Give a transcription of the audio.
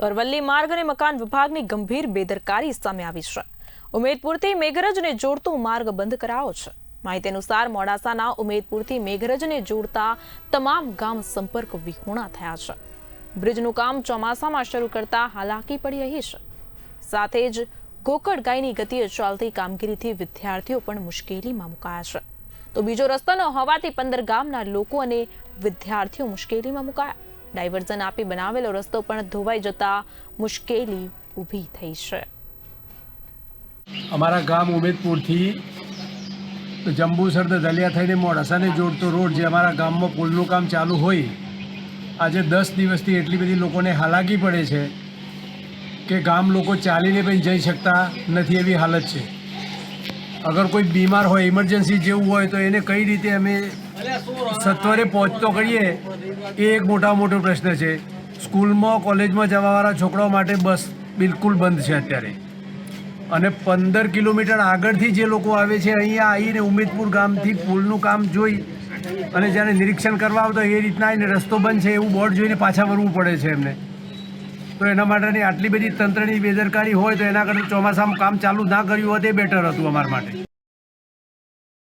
તો અરવલ્લી માર્ગ અને મકાન વિભાગની ગંભીર બેદરકારી સામે આવી છે. ઉમેદપુરથી મેઘરજને જોડતો માર્ગ બંધ કરાયો છે. માહિતી અનુસાર મોડાસાના ઉમેદપુરથી મેઘરજને જોડતા તમામ ગામ સંપર્ક વિહોણા થયા છે. બ્રિજનું કામ ચોમાસામાં શરૂ કરતા હાલાકી પડી રહી છે. સાથે જ ગોકળ ગાયની ગતિએ ચાલતી કામગીરીથી વિદ્યાર્થીઓ પણ મુશ્કેલીમાં મુકાયા છે. તો બીજો રસ્તો ન હોવાથી પંદર ગામના લોકો અને વિદ્યાર્થીઓ મુશ્કેલીમાં મુકાયા. ડાયવર્ઝન આપી બનાવેલો રસ્તો પણ ધોવાઈ જતા મુશ્કેલી ઊભી થઈ છે. અમારા ગામ ઉમેદપુરથી જંબુસર તો દલિયા થઈને મોડાસાને જોડતો રોડ જે અમારા ગામમાં પુલનું કામ ચાલુ હોય, આજે દસ દિવસથી એટલી બધી લોકોને હાલાકી પડે છે કે ગામ લોકો ચાલીને પણ જઈ શકતા નથી એવી હાલત છે. અગર કોઈ બીમાર હોય ઇમરજન્સી જેવું હોય, તો એને કઈ રીતે અમે સત્વરે પહોંચતો કરીએ. એ એક મોટા મોટો પ્રશ્ન છે. સ્કૂલમાં, કોલેજમાં જવાવાળા છોકરાઓ માટે બસ બિલકુલ બંધ છે અત્યારે. અને પંદર કિલોમીટર આગળથી જે લોકો આવે છે, અહીંયા આવીને ઉમેદપુર ગામથી પુલનું કામ જોઈ અને જ્યારે નિરીક્ષણ કરવા આવતા એ રીતના આવીને રસ્તો બંધ છે એવું બોર્ડ જોઈને પાછા વળવું પડે છે એમને. તો એના માટેની આટલી બધી તંત્રની બેદરકારી હોય તો એના કરતાં ચોમાસામાં કામ ચાલુ ના કર્યું હોત એ બેટર હતું અમારા માટે.